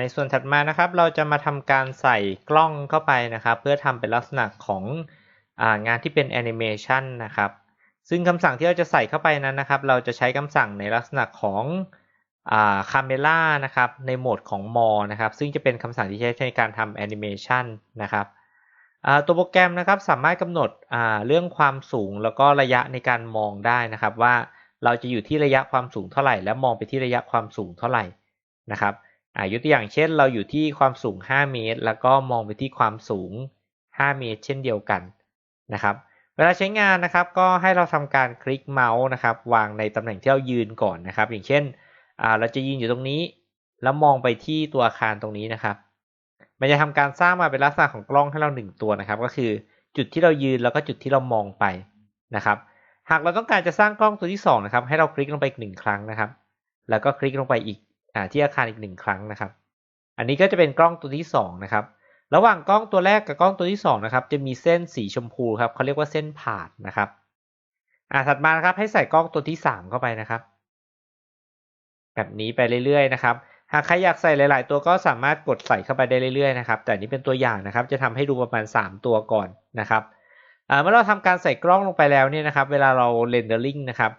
ในส่วนถัดมานะครับ เราจะมาทำการใส่กล้องเข้าไปนะครับ เพื่อทำเป็นลักษณะขององานที่เป็นแอนิเมชันนะครับ ซึ่งคำสั่งที่เราจะใส่เข้าไปนั้นนะครับ เราจะใช้คำสั่งในลักษณะของคาเมล่านะครับ ในโหมดของมอนะครับ ซึ่งจะเป็นคำสั่งที่ใช้ในการทำแอนิเมชันนะครับ ตัวโปรแกรมนะครับสามารถกำหนดเรื่องความสูงแล้วก็ระยะในการมองได้นะครับว่าเราจะอยู่ที่ระยะความสูงเท่าไหร่ และมองไปที่ระยะความสูงเท่าไหร่นะครับยกตัวอย่างเช่น เราอยู่ที่ความสูง 5 เมตร แล้วก็มองไปที่ความสูง 5 เมตร เช่นเดียวกันนะครับเวลาใช้งานนะครับก็ให้เราทำการคลิกเมาส์นะครับวางในตำแหน่งที่เรายืนก่อนนะครับ อย่างเช่นเราจะยืนอยู่ตรงนี้ แล้วมองไปที่ตัวอาคารตรงนี้นะครับ มันจะทำการสร้างมาเป็นลักษณะของกล้องให้เราหนึ่งตัวนะครับ ก็คือจุดที่เรายืนแล้วก็จุดที่เรามองไปนะครับ หากเราต้องการจะสร้างกล้องตัวที่2นะครับ ให้เราคลิกลงไปอีกหนึ่งครั้งนะครับ แล้วก็คลิกลงไปอีกอที่อาคารอีกหนึ่งครั้งนะครับ อันนี้ก็จะเป็นกล้องตัวที่2นะครับ ระหว่างกล้องตัวแรกกับกล้องตัวที่2นะครับ จะมีเส้นสีชมพูครับเขาเรียกว่าเส้นผ่านนะครับ อ่าถัดมานะครับให้ใส่กล้องตัวที่3เข้าไปนะครับ แบบนี้ไปเรื่อยๆนะครับ หากใครอยากใส่หลาย ๆ ตัวก็สามารถกดใส่เข้าไปได้เรื่อย ๆ นะครับ แต่นี้เป็นตัวอย่างนะครับ จะทำให้ดูประมาณ 3 ตัวก่อนนะครับเมื่อเราทำการใส่กล้องลงไปแล้วเนี่ยนะครับ เวลาเราเรนเดอร์ลิงนะครับ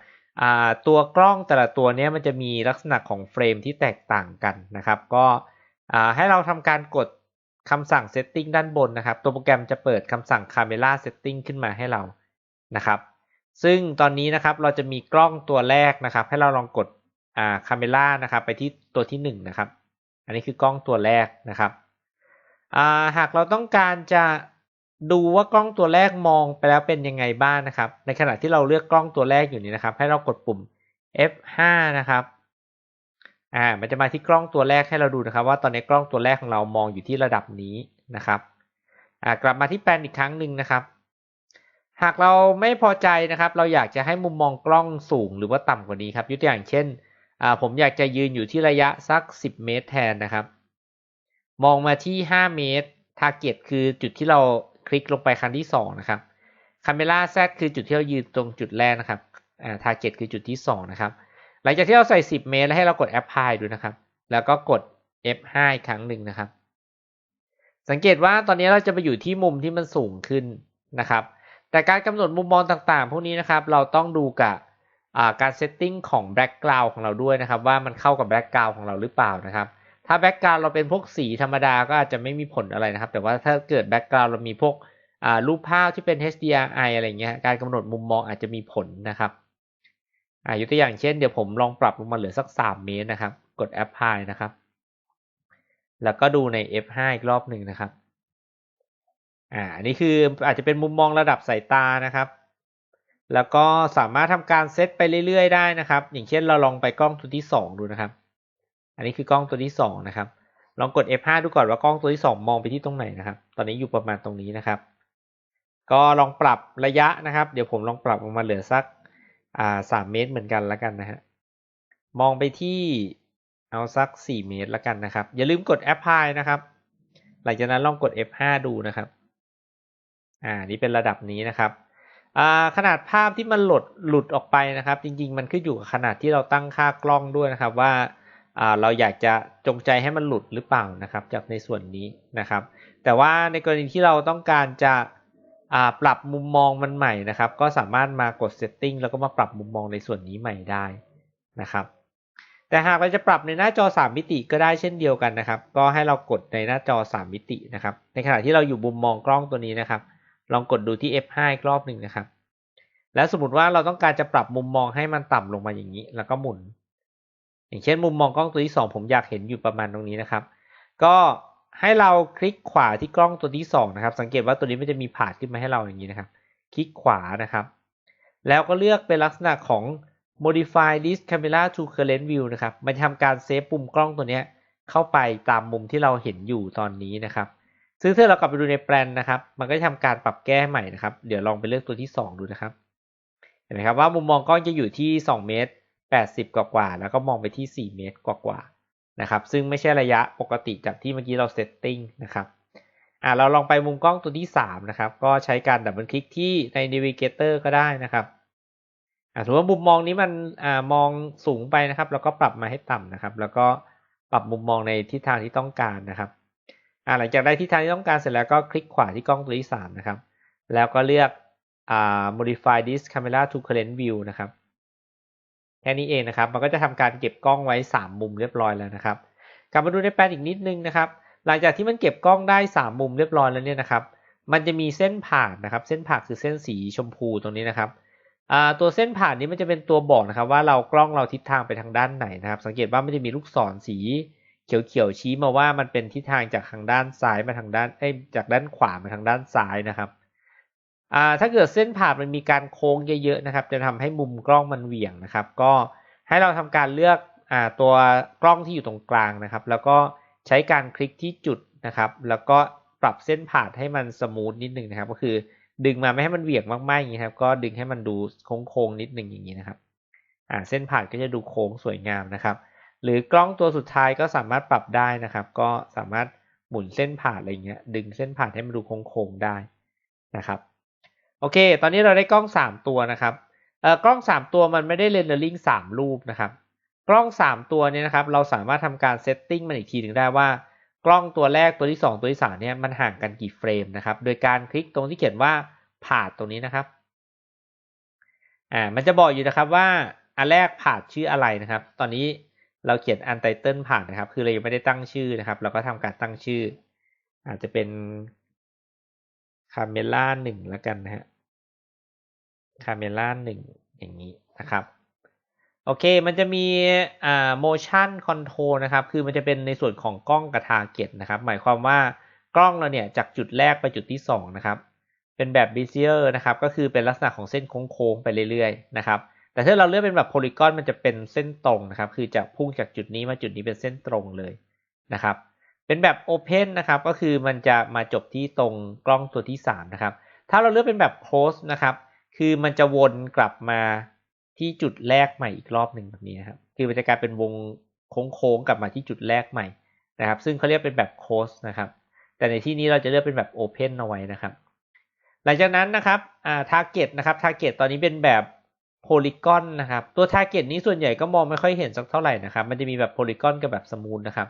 ตัวกล้องแต่ละตัวนี้มันจะมีลักษณะของเฟรมที่แตกต่างกันนะครับ ก็ให้เราทำการกดคำสั่ง Setting ด้านบนนะครับ ตัวโปรแกรมจะเปิดคำสั่ง Camera Setting ขึ้นมาให้เรานะครับ ซึ่งตอนนี้นะครับเราจะมีกล้องตัวแรกนะครับ ให้เราลองกด อ่าคาเมล่านะครับไปที่ตัวที่1นนะครับ อันนี้คือกล้องตัวแรกนะครับอ่าหากเราต้องการจะดูว่ากล้องตัวแรกมองไปแล้วเป็นยังไงบ้างนะครับ ในขณะที่เราเลือกกล้องตัวแรกอยู่นี้นะครับ ให้เรากดปุ่ม F5 นะครับอ่ามันจะมาที่กล้องตัวแรกให้เราดูนะครับ ว่าตอนนี้กล้องตัวแรกของเรามองอยู่ที่ระดับนี้นะครับอ่ากลับมาที่แปลนอีกครั้งหนึ่งนะครับ หากเราไม่พอใจนะครับ เราอยากจะให้มุมมองกล้องสูงหรือว่าต่ำกว่านี้ครับยกตัวอย่างเช่น ผมอยากจะยืนอยู่ที่ระยะสัก 10 เมตรแทนนะครับ มองมาที่ 5 เมตรทาร์เก็ตคือจุดที่เราคลิกลงไปครั้งที่ 2 นะครับคาเมล่าแซคือจุดที่เรายืนตรงจุดแรกนะครับทาร์เก็ตคือจุดที่ 2 นะครับ หลังจากที่เราใส่ 10 เมตร แล้วให้เรากดแอปพลายดูนะครับ แล้วก็กด F5 ครั้งหนึ่งนะครับ สังเกตว่าตอนนี้เราจะไปอยู่ที่มุมที่มันสูงขึ้นนะครับ แต่การกำหนดมุมมองต่างๆ พวกนี้นะครับ เราต้องดูกับ การเซตติ้งของแบ็กกราวน์ของเราด้วยนะครับ ว่ามันเข้ากับแบ็กกราวน์ของเราหรือเปล่านะครับถ้าแบ็กกราวน์เราเป็นพวกสีธรรมดาก็อาจจะไม่มีผลอะไรนะครับ แต่ว่าถ้าเกิดแบ็กกราวน์เรามีพวกรูปภาพที่เป็น HDRI อะไรเงี้ยการกำหนดมุมมองอาจจะมีผลนะครับยกตัวอย่างเช่นเดี๋ยวผมลองปรับลงมาเหลือสัก 3 เมตรนะครับ กด Apply นะครับ แล้วก็ดูใน F5 อีกรอบหนึ่งนะครับอ่าอันนี้คืออาจจะเป็นมุมมองระดับสายตานะครับ แล้วก็สามารถทำการเซตไปเรื่อยๆได้นะครับ อย่างเช่นเราลองไปกล้องตัวที่ 2 ดูนะครับ อันนี้คือกล้องตัวที่ 2 นะครับ ลองกด F5 ดูก่อนว่ากล้องตัวที่ 2 มองไปที่ตรงไหนนะครับ ตอนนี้อยู่ประมาณตรงนี้นะครับ ก็ลองปรับระยะนะครับ เดี๋ยวผมลองปรับลงมาเหลือสักอ่าสามเมตรเหมือนกันแล้วกันนะฮะ มองไปที่เอาสักสี่เมตรแล้วกันนะครับ อย่าลืมกด Apply นะครับ หลังจากนั้นลองกด F5 ดูนะครับ อ่า นี่เป็นระดับนี้นะครับ ขนาดภาพที่มันหลุดหลุดออกไปนะครับ จริง ๆ มันขึ้นอยู่กับขนาดที่เราตั้งค่ากล้องด้วยนะครับว่าเราอยากจะจงใจให้มันหลุดหรือเปล่านะครับ จากในส่วนนี้นะครับ แต่ว่าในกรณีที่เราต้องการจะปรับมุมมองมันใหม่นะครับ ก็สามารถมากด setting แล้วก็มาปรับมุมมองในส่วนนี้ใหม่ได้นะครับ แต่หากเราจะปรับในหน้าจอ 3 มิติก็ได้เช่นเดียวกันนะครับ ก็ให้เรากดในหน้าจอ 3 มิตินะครับ ในขณะที่เราอยู่มุมมองกล้องตัวนี้นะครับ ลองกดดูที่ F5 อีกรอบหนึ่งนะครับ แล้วสมมติว่าเราต้องการจะปรับมุมมองให้มันต่ำลงมาอย่างนี้ แล้วก็หมุน อย่างเช่น มุมมองกล้องตัวที่ 2 ผมอยากเห็นอยู่ประมาณตรงนี้นะครับ ก็ให้เราคลิกขวาที่กล้องตัวที่2นะครับ สังเกตว่าตัวนี้มันจะมีผาดขึ้นมาให้เราอย่างนี้นะครับ คลิกขวานะครับ แล้วก็เลือกเป็นลักษณะของ modify this camera to current view นะครับ มันทำการเซฟปุ่มกล้องตัวนี้เข้าไปตามมุมที่เราเห็นอยู่ตอนนี้นะครับ ซึ่งถ้าเรากลับไปดูในแปลนนะครับ มันก็จะทำการปรับแก้ใหม่นะครับ เดี๋ยวลองไปเลือกตัวที่ 2 ดูนะครับ เห็นไหมครับว่ามุมมองกล้องจะอยู่ที่ 2 เมตร 80 กว่ากว่า แล้วก็มองไปที่ 4 เมตรกว่ากว่านะครับ ซึ่งไม่ใช่ระยะปกติจากที่เมื่อกี้เราเซตติ้งนะครับอ่าเราลองไปมุมกล้องตัวที่ 3 นะครับ ก็ใช้การดับเบิลคลิกที่ใน Navigator ก็ได้นะครับอ่าสมมติว่ามุมมองนี้มันอ่ามองสูงไปนะครับ แล้วก็ปรับมาให้ต่ำนะครับ แล้วก็ปรับมุมมองในทิศทางที่ต้องการนะครับ อ่าหลังจากได้ทิศทางที่ต้องการเสร็จแล้วก็คลิกขวาที่กล้องตัวที่สามนะครับ แล้วก็เลือกอ่า modify this camera to current view นะครับ แค่นี้เองนะครับ มันก็จะทำการเก็บกล้องไว้ 3 มุมเรียบร้อยแล้วนะครับ กลับมาดูในแปลนอีกนิดนึงนะครับ หลังจากที่มันเก็บกล้องได้ 3 มุมเรียบร้อยแล้วเนี่ยนะครับ มันจะมีเส้นผ่านนะครับ เส้นผ่านคือเส้นสีชมพูตรงนี้นะครับตัวเส้นผ่านนี้มันจะเป็นตัวบอกนะครับว่าเรากล้องเราทิศทางไปทางด้านไหนนะครับ สังเกตว่ามันจะมีลูกศรสี เขียวๆชี้มาว่ามันเป็นทิศทางจากทางด้านซ้ายมาทางด้านเอ้จากด้านขวามาทางด้านซ้ายนะครับอ่าถ้าเกิดเส้นผ่านมันมีการโค้งเยอะๆนะครับ จะทำให้มุมกล้องมันเหวี่ยงนะครับ ก็ให้เราทำการเลือกอ่าตัวกล้องที่อยู่ตรงกลางนะครับ แล้วก็ใช้การคลิกที่จุดนะครับ แล้วก็ปรับเส้นผ่านให้มันสมูทนิดนึงนะครับ ก็คือดึงมาไม่ให้มันเหวี่ยงมากๆอย่างนี้ครับก็ดึงให้มันดูโค้งๆนิดนึงอย่างนี้นะครับอ่าเส้นผ่านก็จะดูโค้งสวยงามนะครับ หรือกล้องตัวสุดท้ายก็สามารถปรับได้นะครับ ก็สามารถหมุนเส้นผ่านอะไรเงี้ยดึงเส้นผ่านให้มันดูโค้งๆได้นะครับโอเค ตอนนี้เราได้กล้อง 3 ตัวนะครับเอ่อกล้อง 3 ตัวมันไม่ได้เรนเดอร์ลิง3รูปนะครับ กล้อง 3 ตัวเนี้นะครับ เราสามารถทำการเซตติ้งมันอีกทีหนึ่งได้ว่ากล้องตัวแรกตัวที่ 2 ตัวที่3เนี่ยมันห่างกันกี่เฟรมนะครับ โดยการคลิกตรงที่เขียนว่าผ่าตรงนี้นะครับอ่ามันจะบอกอยู่นะครับว่าอันแรกผ่าชื่ออะไรนะครับ ตอนนี้ เราเขียนอันไตเติลผ่านนะครับ คือเรายังไม่ได้ตั้งชื่อนะครับ เราก็ทำการตั้งชื่อ อาจจะเป็นคาเมล่าหนึ่งแล้วกันนะฮะคาเมล่าหนึ่งอย่างนี้นะครับ โอเค มันจะมีอ่า motion control นะครับ คือมันจะเป็นในส่วนของกล้องกับ target นะครับ หมายความว่ากล้องเราเนี่ยจากจุดแรกไปจุดที่2นะครับ เป็นแบบ Bezier นะครับ ก็คือเป็นลักษณะของเส้นโค้งๆไปเรื่อยๆนะครับ แต่ถ้าเราเลือกเป็นแบบโพลีกอนมันจะเป็นเส้นตรงนะครับ คือจะพุ่งจากจุดนี้มาจุดนี้เป็นเส้นตรงเลยนะครับ เป็นแบบ Open นนะครับ ก็คือมันจะมาจบที่ตรงกล้องตัวที่ 3 นะครับ ถ้าเราเลือกเป็นแบบ Close นะครับ คือมันจะวนกลับมาที่จุดแรกใหม่อีกรอบหนึ่งแบบนี้นะครับ คือมันจะกลายเป็นวงโค้งๆกลับมาที่จุดแรกใหม่นะครับ ซึ่งเขาเรียกเป็นแบบ Close นะครับ แต่ในที่นี้เราจะเลือกเป็นแบบ Open เอาไว้นะครับ หลังจากนั้นนะครับอ่า target นะครับ target ตอนนี้เป็นแบบ โพลีกอนนะครับ ตัว target นี้ส่วนใหญ่ก็มองไม่ค่อยเห็นสักเท่าไหร่นะครับ มันจะมีแบบโพลีกอนกับแบบสมูทนะครับ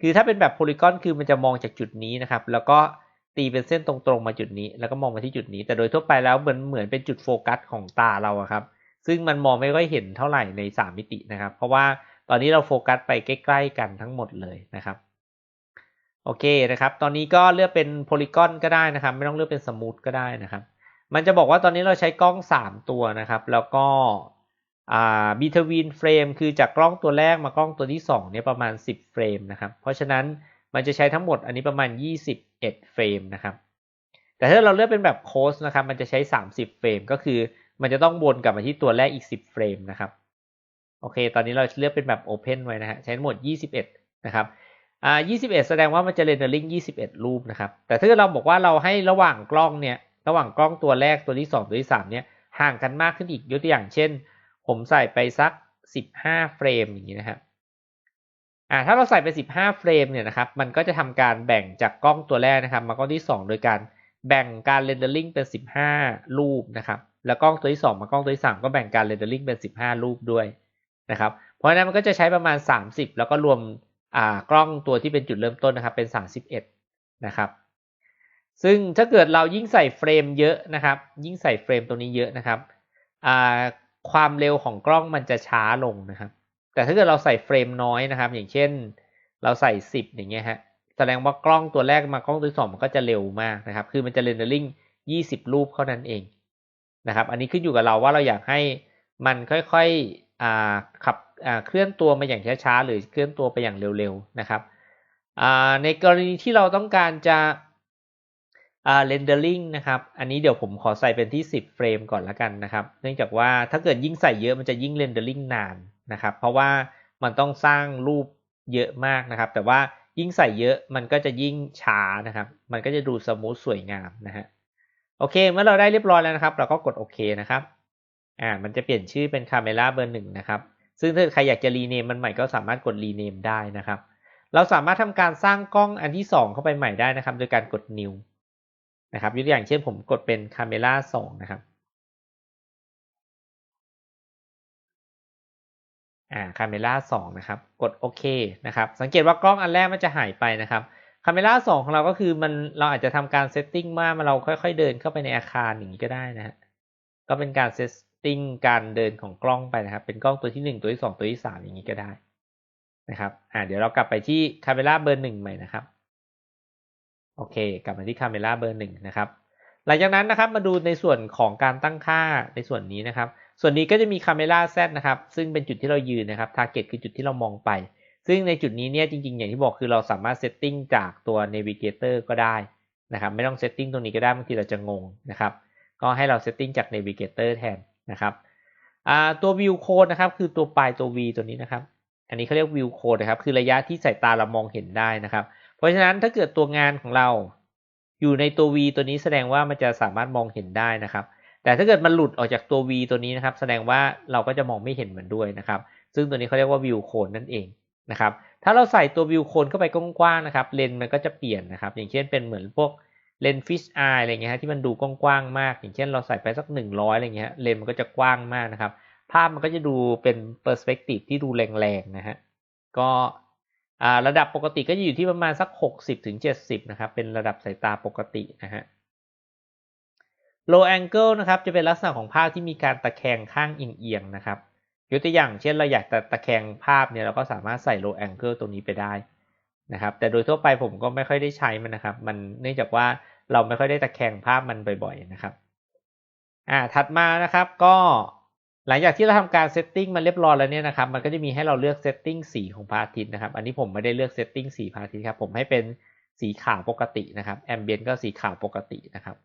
คือถ้าเป็นแบบโพลีกอนคือมันจะมองจากจุดนี้นะครับ แล้วก็ตีเป็นเส้นตรงๆมาจุดนี้ แล้วก็มองมาที่จุดนี้ แต่โดยทั่วไปแล้วเหมือนเหมือนเป็นจุดโฟกัสของตาเราครับ ซึ่งมันมองไม่ค่อยเห็นเท่าไหร่ใน 3 มิตินะครับ เพราะว่าตอนนี้เราโฟกัสไปใกล้ๆกันทั้งหมดเลยนะครับ โอเคนะครับ ตอนนี้ก็เลือกเป็นโพลีกอนก็ได้นะครับ ไม่ต้องเลือกเป็นสมูทก็ได้นะครับ มันจะบอกว่าตอนนี้เราใช้กล้อง 3 ตัวนะครับ แล้วก็บีทวีนเฟรมคือจากกล้องตัวแรกมากล้องตัวที่2เนี่ยประมาณ 10 เฟรมนะครับ เพราะฉะนั้นมันจะใช้ทั้งหมดอันนี้ประมาณ 21 เฟรมนะครับ แต่ถ้าเราเลือกเป็นแบบโคสนะครับ มันจะใช้ 30 เฟรม ก็คือมันจะต้องวนกลับมาที่ตัวแรกอีก 10 เฟรมนะครับ โอเค ตอนนี้เราเลือกเป็นแบบ Open ไว้นะฮะ ใช้ทั้งหมด 21 นะครับอ่า21 แสดงว่ามันจะเรนเดอร์ลิง21 รูปนะครับ แต่ถ้าเราบอกว่าเราให้ระหว่างกล้องเนี่ย ระหว่างกล้องตัวแรกตัวที่ 2 ตัวที่ 3 เนี่ยห่างกันมากขึ้นอีกยกตัวอย่างเช่น ผมใส่ไปสัก 15 เฟรมอย่างนี้นะครับอ่าถ้าเราใส่ไป 15 เฟรมเนี่ยนะครับมันก็จะทำการแบ่งจากกล้องตัวแรกนะครับ มากล้องที่ 2 โดยการแบ่งการเรนเดอร์ลิงเป็น 15 รูปนะครับแล้วกล้องตัวที่ 2 มากล้องตัวที่ 3 ก็แบ่งการเรนเดอร์ลิงเป็น 15 รูปด้วยนะครับเพราะฉะนั้นมันก็จะใช้ประมาณ 30 แล้วก็รวมอ่ากล้องตัวที่เป็นจุดเริ่มต้นนะครับเป็น 31 นะครับ ซึ่งถ้าเกิดเรายิ่งใส่เฟรมเยอะนะครับ ยิ่งใส่เฟรมตรงนี้เยอะนะครับความเร็วของกล้องมันจะช้าลงนะครับ แต่ถ้าเกิดเราใส่เฟรมน้อยนะครับ อย่างเช่น เราใส่ 10 อย่างเงี้ยฮะแสดงว่ากล้องตัวแรกมากล้องตัวสองมันก็จะเร็วมากนะครับ คือมันจะเรนเดอร์ลิง20 รูปเท่านั้นเองนะครับ อันนี้ขึ้นอยู่กับเราว่าเราอยากให้มันค่อยๆขับเคลื่อนตัวมาอย่างช้าๆหรือเคลื่อนตัวไปอย่างเร็วๆนะครับในกรณีที่เราต้องการจะ อร์ลิงนะครับ อันนี้เดี๋ยวผมขอใส่เป็นที่ 10 เฟรมก่อนละกันนะครับ เนื่องจากว่าถ้าเกิดยิ่งใส่เยอะมันจะยิ่งเรนเดอร์ลิงนานนะครับ เพราะว่ามันต้องสร้างรูปเยอะมากนะครับ แต่ว่ายิ่งใส่เยอะมันก็จะยิ่งช้านะครับ มันก็จะดูสมูทสวยงามนะฮะ โอเค เมื่อเราได้เรียบร้อยแล้วนะครับ เราก็กดโอเคนะครับ อ่า มันจะเปลี่ยนชื่อเป็นคาเมล่าเบอร์หนึ่งนะครับ ซึ่งถ้าใครอยากจะรีเนมมันใหม่ก็สามารถกดรีเนมได้นะครับ เราสามารถทำการสร้างกล้องอันที่ 2 เข้าไปใหม่ได้นะครับ โดยการกด new นะครับยกตัวอย่างเช่นผมกดเป็น Camera 2นะครับอ่าคาเมล่าสองนะครับ กดโอเคนะครับ สังเกตว่ากล้องอันแรกมันจะหายไปนะครับคาเมล่าสองของเราก็คือมันเราอาจจะทำการเซตติ้งว่ามันเราค่อยๆเดินเข้าไปในอาคารอย่างนี้ก็ได้นะฮะก็เป็นการเซตติ้งการเดินของกล้องไปนะครับ เป็นกล้องตัวที่หนึ่งตัวที่สองตัวที่สามอย่างนี้ก็ได้นะครับอ่าเดี๋ยวเรากลับไปที่คาเมล่าเบอร์หนึ่งใหม่นะครับ โอเค กลับมาที่คาเมล่าเบอร์หนึ่งนะครับ หลังจากนั้นนะครับมาดูในส่วนของการตั้งค่าในส่วนนี้นะครับ ส่วนนี้ก็จะมีคาเมล่าแซนะครับ ซึ่งเป็นจุดที่เรายืนนะครับทาร์เก็ตคือจุดที่เรามองไป ซึ่งในจุดนี้เนี่ยจริงๆ อย่างที่บอกคือเราสามารถเซตติ้งจากตัว Navigator ก็ได้นะครับ ไม่ต้องเซตติ้งตรงนี้ก็ได้บางทีเราจะงงนะครับ ก็ให้เราเซตติ้งจาก Navigator แทนนะครับตัว View Code นะครับคือตัวปลายตัว V ตัวนี้นะครับ อันนี้เขาเรียก View Code นะครับ คือระยะที่สายตาเรามองเห็นได้นะครับ เพราะฉะนั้นถ้าเกิดตัวงานของเราอยู่ในตัว V ตัวนี้แสดงว่ามันจะสามารถมองเห็นได้นะครับ แต่ถ้าเกิดมันหลุดออกจากตัว V ตัวนี้นะครับ แสดงว่าเราก็จะมองไม่เห็นมันด้วยนะครับ ซึ่งตัวนี้เขาเรียกว่า view cone นั่นเองนะครับ ถ้าเราใส่ตัว view cone เข้าไปกว้างๆนะครับ เลนมันก็จะเปลี่ยนนะครับ อย่างเช่นเป็นเหมือนพวกเลนฟิชไออะไรเงี้ยที่มันดูกว้างๆมาก อย่างเช่นเราใส่ไปสัก 100อะไรเงี้ยเลนมันก็จะกว้างมากนะครับ ภาพมันก็จะดูเป็นเปอร์สเปกทีฟที่ดูแรงๆนะฮะ ก็ ระดับปกติก็จะอยู่ที่ประมาณสัก 60ถึง70 นะครับ เป็นระดับสายตาปกตินะฮะ low angle นะครับจะเป็นลักษณะของภาพที่มีการตะแคงข้างเอียงๆนะครับยกตัวอย่างเช่นเราอยากจะตะแคงภาพเนี่ยเราก็สามารถใส่ low angle ตรงนี้ไปได้นะครับ แต่โดยทั่วไปผมก็ไม่ค่อยได้ใช้มันนะครับ มันเนื่องจากว่าเราไม่ค่อยได้ตะแคงภาพมันบ่อย ๆ นะครับ อ่าถัดมานะครับก็ หลังจากที่เราทำการเซตติ้งมาเรียบร้อยแล้วเนี่ยนะครับ มันก็จะมีให้เราเลือกเซตติ้งสีของพระอาทิตย์นะครับ อันนี้ผมไม่ได้เลือกเซตติ้งสีพระอาทิตย์ครับ ผมให้เป็นสีขาวปกตินะครับแอมเบียนก็สีขาวปกตินะครับ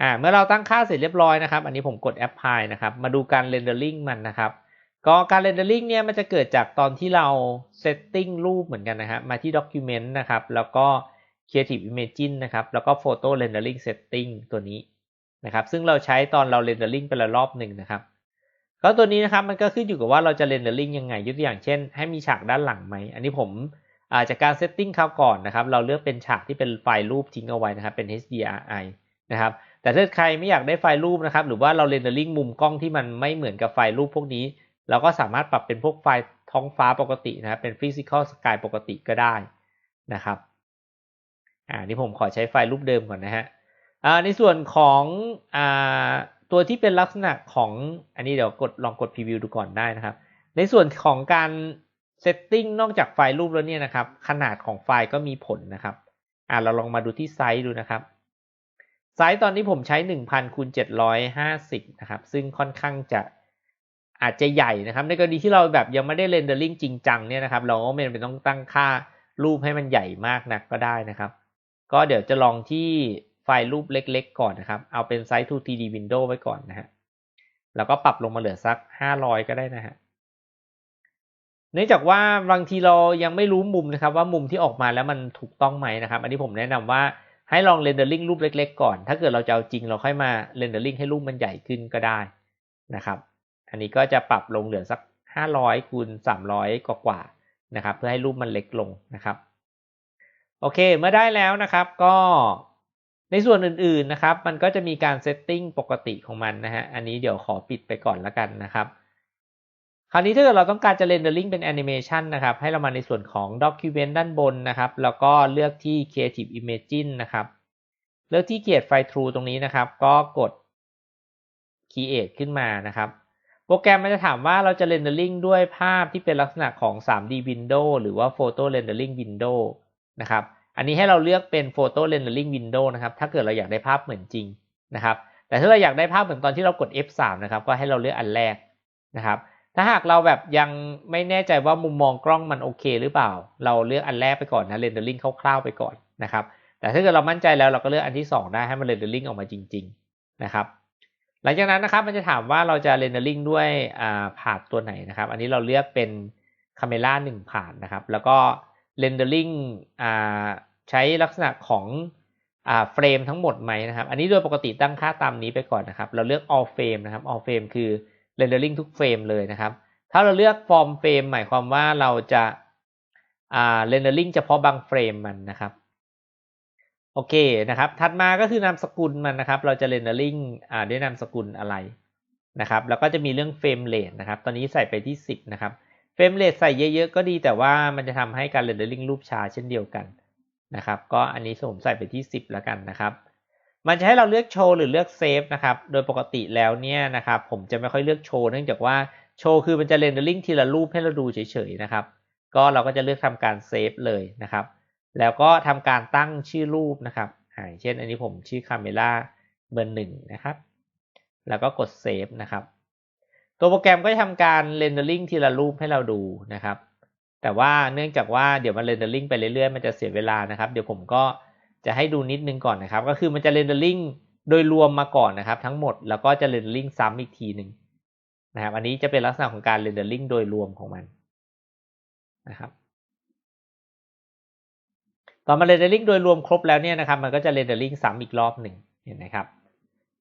อ่า เมื่อเราตั้งค่าเสร็จเรียบร้อยนะครับ อันนี้ผมกดแอปพลายนะครับ มาดูการเรนเดอร์ลิงมันนะครับ ก็การเรนเดอร์ลิงเนี่ยมันจะเกิดจากตอนที่เราเซตติ้งรูปเหมือนกันนะครับ มาที่ Document นะครับ แล้วก็ Creative Imaging นะครับ แล้วก็ Photo Rendering Setting ตัวนี้ นะครับซึ่งเราใช้ตอนเราเรนเดอร์ลิงไปละรอบหนึ่งนะครับก็ตัวนี้นะครับมันก็ขึ้นอยู่กับว่าเราจะเรนเดอร์ลิงยังไงยกตัวอย่างเช่น ให้มีฉากด้านหลังไหมอันนี้ผมอาจากการเซตติ้งคราวก่อนนะครับเราเลือกเป็นฉากที่เป็นไฟล์รูปทิ้งเอาไว้นะครับเป็น HDRI นะครับแต่ถ้าใครไม่อยากได้ไฟล์รูปนะครับหรือว่าเราเรนเดอร์ลิงมุมกล้องที่มันไม่เหมือนกับไฟล์รูปพวกนี้ เราก็สามารถปรับเป็นพวกไฟล์ท้องฟ้าปกตินะครับเป็น Physical Sky ปกติก็ได้นะครับอ่านี่ผมขอใช้ไฟล์รูปเดิมก่อนนะฮะ ในส่วนของอตัวที่เป็นลักษณะของอันนี้เดี๋ยวกดลองกดพรีวิวดูก่อนได้นะครับ ในส่วนของการเซตติ้งนอกจากไฟล์รูปแล้วเนี่ยนะครับ ขนาดของไฟล์ก็มีผลนะครับอ่าเราลองมาดูที่ไซส์ดูนะครับ ไซส์ตอนนี้ผมใช้ 1000คูณ750 นะครับ ซึ่งค่อนข้างจะอาจจะใหญ่นะครับ ในกรณีที่เราแบบยังไม่ได้เรนเดอร์ลิงจริงจังเนี่ยนะครับ เราก็ไม่จำเป็นต้องตั้งค่ารูปให้มันใหญ่มากนักก็ได้นะครับ ก็เดี๋ยวจะลองที่ ไฟล์รูปเล็กๆ ก่อนนะครับ เอาเป็นไซส์ 2 3D window ไว้ก่อนนะฮะ แล้วก็ปรับลงมาเหลือสัก 500 ก็ได้นะฮะ เนื่องจากว่าบางทีเรายังไม่รู้มุมนะครับ ว่ามุมที่ออกมาแล้วมันถูกต้องไหมนะครับ อันนี้ผมแนะนำว่าให้ลองเรนเดอร์ลิงรูปเล็ก ๆ ก่อน ถ้าเกิดเราจะเอาจริงเราค่อยมาเรนเดอร์ลิงให้รูปมันใหญ่ขึ้นก็ได้นะครับ อันนี้ก็จะปรับลงเหลือสัก 500คูณ300 กว่าๆนะครับ เพื่อให้รูปมันเล็กลงนะครับ โอเค เมื่อได้แล้วนะครับก็ ในส่วนอื่นๆนะครับ มันก็จะมีการเซตติ้งปกติของมันนะฮะ อันนี้เดี๋ยวขอปิดไปก่อนละกันนะครับ คราวนี้ถ้าเกิดเราต้องการจะเรนเดอร์ลิงเป็นแอนิเมชันนะครับ ให้เรามาในส่วนของ Document ด้านบนนะครับ แล้วก็เลือกที่ Creative Imaging นะครับ เลือกที่ Create File True ตรงนี้นะครับ ก็กด Create ขึ้นมานะครับ โปรแกรมมันจะถามว่าเราจะเรนเดอร์ลิงด้วยภาพที่เป็นลักษณะของ 3D Window หรือว่า Photo Rendering Window นะครับ อันนี้ให้เราเลือกเป็น Photo Rendering Window นะครับ ถ้าเกิดเราอยากได้ภาพเหมือนจริงนะครับ แต่ถ้าเราอยากได้ภาพเหมือนตอนที่เรากด F3 นะครับ ก็ให้เราเลือกอันแรกนะครับ ถ้าหากเราแบบยังไม่แน่ใจว่ามุมมองกล้องมันโอเคหรือเปล่า เราเลือกอันแรกไปก่อนนะ Rendering คร่าวๆไปก่อนนะครับ แต่ถ้าเกิดเรามั่นใจแล้วเราก็เลือกอันที่ 2 ได้ให้มัน Rendering ออกมาจริง ๆนะครับ หลังจากนั้นนะครับมันจะถามว่าเราจะ Rendering ด้วยอ่าผาดตัวไหนนะครับ อันนี้เราเลือกเป็น Camera 1ผ่าดนะครับ แล้วก็ Rendering อ่าใช้ลักษณะของอ่าเฟรมทั้งหมดไหมนะครับ อันนี้โดยปกติตั้งค่าตามนี้ไปก่อนนะครับ เราเลือก all frame นะครับ all frame คือ rendering ทุกเฟรมเลยนะครับ ถ้าเราเลือก form frame หมายความว่าเราจะอ่า rendering เฉพาะบางเฟรมมันนะครับโอเคนะครับ ถัดมาก็คือนามสกุลมันนะครับ เราจะ rendering อ่าด้วยนามสกุลอะไรนะครับ แล้วก็จะมีเรื่องเฟรมเรทนะครับ ตอนนี้ใส่ไปที่ 10 นะครับ เฟรมเรทใส่เยอะๆก็ดีแต่ว่ามันจะทำให้การเรนเดอร์ลิงรูปช้าเช่นเดียวกันนะครับ ก็อันนี้ผมใส่ไปที่ 10 แล้วกันนะครับ มันจะให้เราเลือกโชว์หรือเลือกเซฟนะครับ โดยปกติแล้วเนี่ยนะครับผมจะไม่ค่อยเลือกโชว์เนื่องจากว่าโชว์คือมันจะเรนเดอร์ลิงทีละรูปให้เราดูเฉยๆนะครับ ก็เราก็จะเลือกทำการเซฟเลยนะครับ แล้วก็ทำการตั้งชื่อรูปนะครับอย่างเช่น อันนี้ผมชื่อคาเมล่าเบอร์หนึ่งนะครับ แล้วก็กดเซฟนะครับ ตัวโปรแกรมก็จะทำการเรนเดอร์ลิงทีละรูปให้เราดูนะครับ แต่ว่าเนื่องจากว่าเดี๋ยวมันเรนเดอร์ลิงไปเรื่อยๆ มันจะเสียเวลานะครับ เดี๋ยวผมก็จะให้ดูนิดนึงก่อนนะครับ ก็คือมันจะเรนเดอร์ลิงโดยรวมมาก่อนนะครับ ทั้งหมดแล้วก็จะเรนเดอร์ลิงซ้ำอีกทีหนึ่งนะครับ อันนี้จะเป็นลักษณะของการเรนเดอร์ลิงโดยรวมของมันนะครับตอนมาเรนเดอร์ลิงโดยรวมครบแล้วเนี่ยนะครับ มันก็จะเรนเดอร์ลิงซ้ำอีกรอบหนึ่งเห็นไหมครับ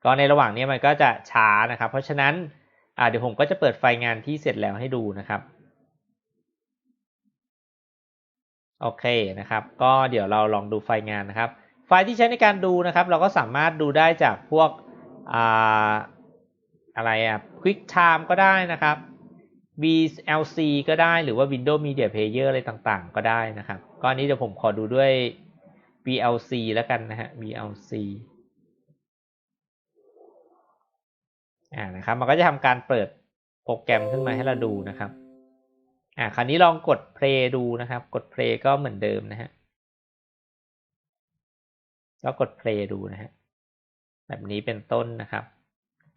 ก็ในระหว่างนี้มันก็จะช้านะครับ เพราะฉะนั้น เดี๋ยวผมก็จะเปิดไฟล์งานที่เสร็จแล้วให้ดูนะครับ โอเคนะครับ ก็เดี๋ยวเราลองดูไฟล์งานนะครับ ไฟล์ที่ใช้ในการดูนะครับ เราก็สามารถดูได้จากพวกอะอะไรอะ QuickTime ก็ได้นะครับ VLC ก็ได้หรือว่า Windows Media Player อะไรต่างๆ ก็ได้นะครับ ก็อนนี้เดี๋ยวผมขอดูด้วย VLC แล้วกันนะฮะ VLC อ่านะครับ มันก็จะทำการเปิดโปรแกรมขึ้นมาให้เราดูนะครับ อ่าคราวนี้ลองกด play ดูนะครับ กด play ก็เหมือนเดิมนะฮะก็กด play ดูนะฮะแบบนี้เป็นต้นนะครับ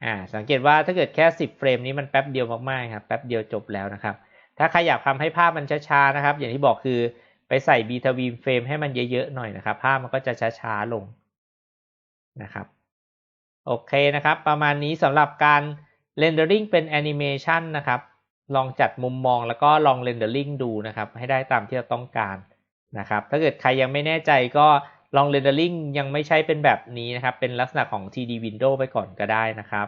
อ่าสังเกตว่าถ้าเกิดแค่ 10 เฟรมนี้มันแป๊บเดียวมากๆครับแป๊บเดียวจบแล้วนะครับ ถ้าใครอยากทำให้ภาพมันช้าๆนะครับ อย่างที่บอกคือไปใส่บีทวีมเฟรมให้มันเยอะๆหน่อยนะครับ ภาพมันก็จะช้าๆลงนะครับ โอเคนะครับ ประมาณนี้สำหรับการเรนเดอริงเป็นแอนิเมชันนะครับ ลองจัดมุมมองแล้วก็ลองเรนเดอริงดูนะครับ ให้ได้ตามที่เราต้องการนะครับ ถ้าเกิดใครยังไม่แน่ใจก็ลองเรนเดอริงยังไม่ใช่เป็นแบบนี้นะครับ เป็นลักษณะของ TD Window ไปก่อนก็ได้นะครับ